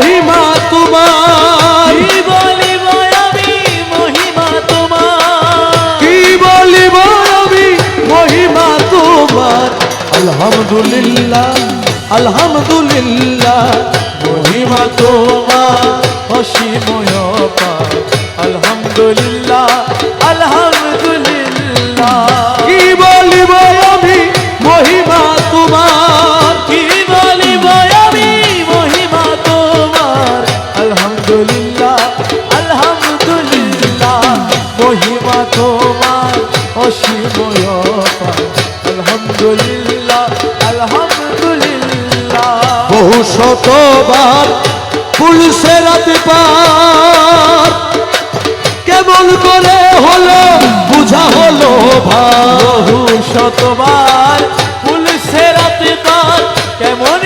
মহিমা তোমার। কি বলিব আমি মহিমা তোমার? কি বলিব আমি মহিমা তোমার? আলহামদুলিল্লাহ আলহামদুলিল্লাহ মহিমা তোমার অসীময় আলহামদুলিল্লাহ শতবার পুলিশে রাতে পার। কেমন করে হলো বুঝা হলো বহু শতবার পুলিশের পার। কেমন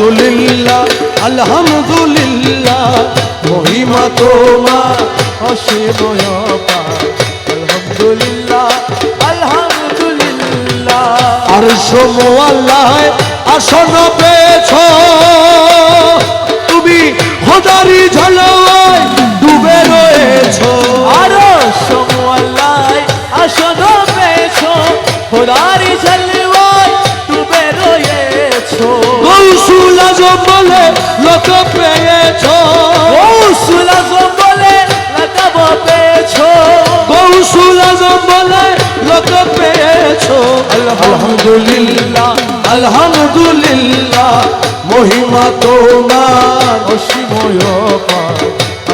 আলহামদুলিল্লাহ আলহামদুলিল্লাহ মহিমা তোমার অসীম আলহামদুলিল্লাহ আলহামদুলিল্লাহ। আর সমোয়াল্লাহ আসন পেয়েছ আজম বলে লোক পেয়েছ। কৌশল বলে লাগাব পেয়েছ। কৌশুল আজম বলে লোক পেয়েছ। আলহামদুলিল্লাহ আলহামদুলিল্লাহ মহিমা তোমার অসীময়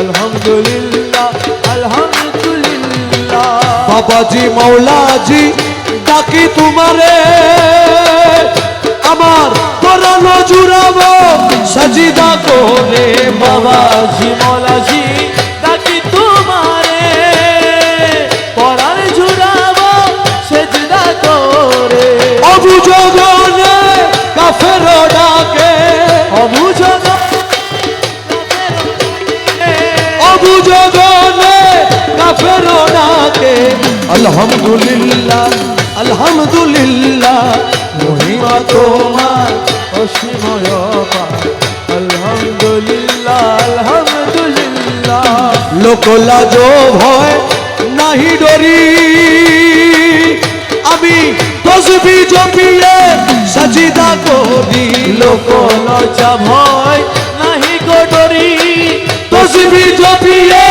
আলহামদুলিল্লাহ আলহামদুলিল্লাহ। বাবাজি মৌলাজি ডাকি তোমারে। আমার পরানো জুড়াবো সাজিদা করে বাবা বাবাজি মলাজি ডাকি তোমারে। পরার ঝুরাবো সেজদা করে। অবুজগনে কাফের ডাকে। অবুঝগ অবুজগনে কাফের ডাকে। আলহামদুলিল্লাহ আলহামদুলিল্লাহ মহিমা তোমার অসীময় লোকলাজ ভয় নাহি ডরি। আমি তসবি জপিয়ে সাজিদা করি লোক লজ্জা ভয় নাহি গোডরি তসবি জপিয়ে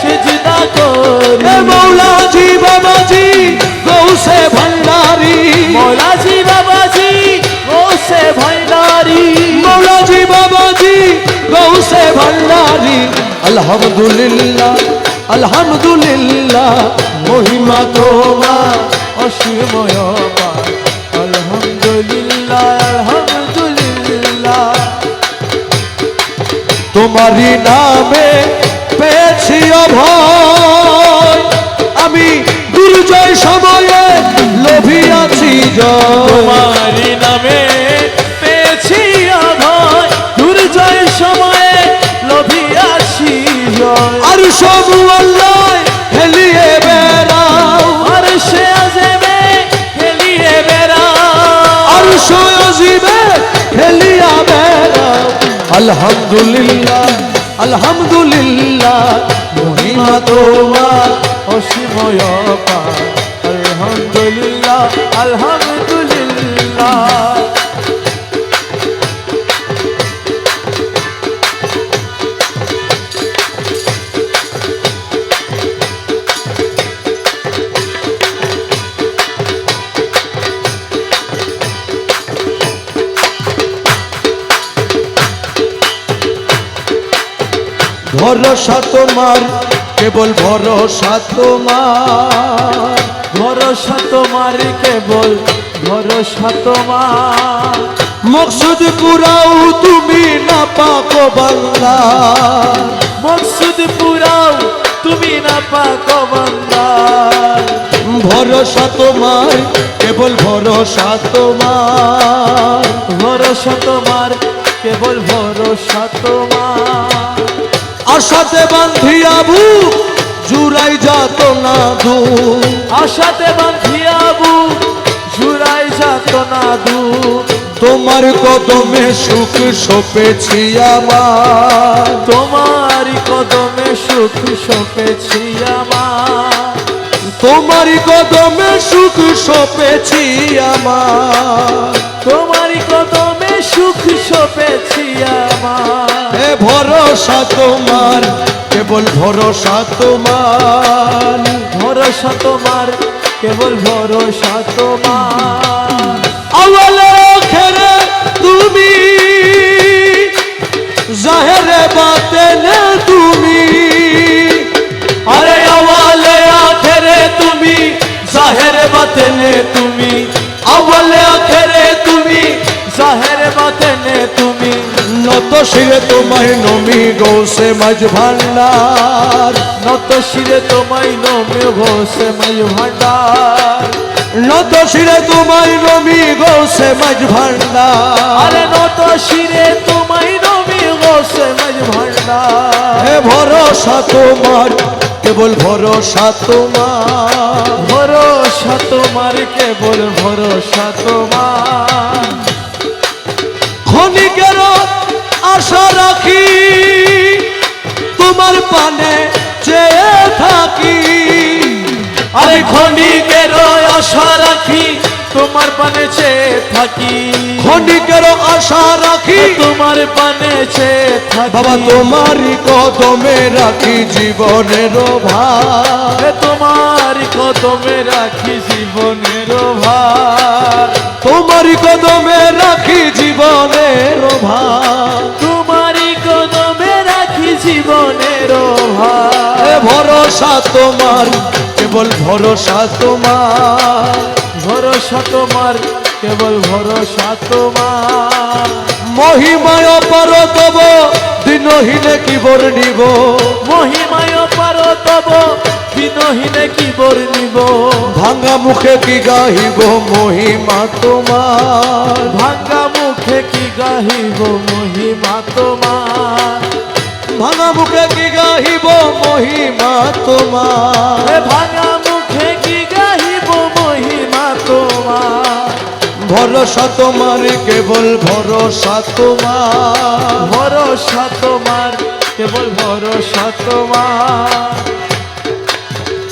সেজদা করি এ মৌলাজি বাবাজি গৌসে ভান্ডারি। মৌলাজি বাবাজি ওসে ভাইদারি মৌলাজি বাবাজি গৌসে ভান্ডারি। আলহামদুলিল্লাহ আলহামদুলিল্লাহ মহিমা তোমার অসীময় আলহামদুলিল্লাহ নামে পেয়েছি অভয়। আমি দুর্জয় সময়ে লোভিয়াছি জয়। আলহামদুলিল্লাহ আলহামদুলিল্লাহ মহিমা তোমার অসীময় আলহামদুলিল্লাহ আলহামদুলিল্লাহ। ভরসা তোমার, কেবল ভরসা তোমার। ভরসা তোমার, কেবল ভরসা তোমার। মকসুদ পুরাও তুমি না পাকো বাংলা। মকসুদ পুরাও তুমি না পাক বান্দার ভরসা তোমার, কেবল ভরসা তোমার। ভরসা তোমার, কেবল ভরসা তোমার। আশাতে বান্ধিয়া বুক জুড়াই যাত না দু আশাতে বাঁধিয়াবু জুড়াই যাত না দু তোমার কদমে সুখ সপেছি আমার। তোমারই কদমে সুখ সপেছি আমার। তোমারই কদমে সুখ সপেছি আমার। তোমারই কদমে সুখ সপেছি আমার। এ ভরসা তোমার, কেবল ভরসা তোমার ভরসা তোমার, কেবল ভরসা তোমার। তুমি, জাহেরে বাতেনে তুমি। আরে আওয়ালে আখেরে তুমি, জাহের বাতেনে তুমি। নত শিরে তোমায় নমি গৌসে মাঝ ভান্ডার। নত শিরে তোমায় নমে ঘোষে মাই ভান্ডার। নত শিরে তোমায় নমি গৌসে মাঝ ভান্ডার। আরে নত শিরে তোমায় নমে ঘোষে মাই ভান্ডার। হে ভরসা তোমার কেবল ভরসা তোমার। ভরসা তোমার কেবল ভরসা তোমার। থাকি। ক্ষণিকের আশা রাখি। তোমার পানে থাকি। বাবা তোমারই কদমে রাখি জীবনের ভার। এ তোমার কদমে রাখি জীবনের ভার। তোমারই কদমে রাখি জীবনের ভার। তোমারই কদমে রাখি জীবনের ভার। ভরসা তোমার কেবল ভরসা তোমার। ভরসা তোমার কেবল ভরসা তোমার। মহিমায় পর তব দিনহীনে কি বর্ণিব মহিমায় পার তব দিনহীনে কি বর্ণিব ভাঙা মুখে কি গাহিব মহিমা তোমার? ভাঙ্গা মুখে কি গাহিব মহিমা তোমার? ভাঙা মুখে কি গাহিব মহিমা তোমার? ভাঙা ভরসা তোমার কেবল ভরসা তোমার। ভরসা তোমার কেবল ভরসা তোমার।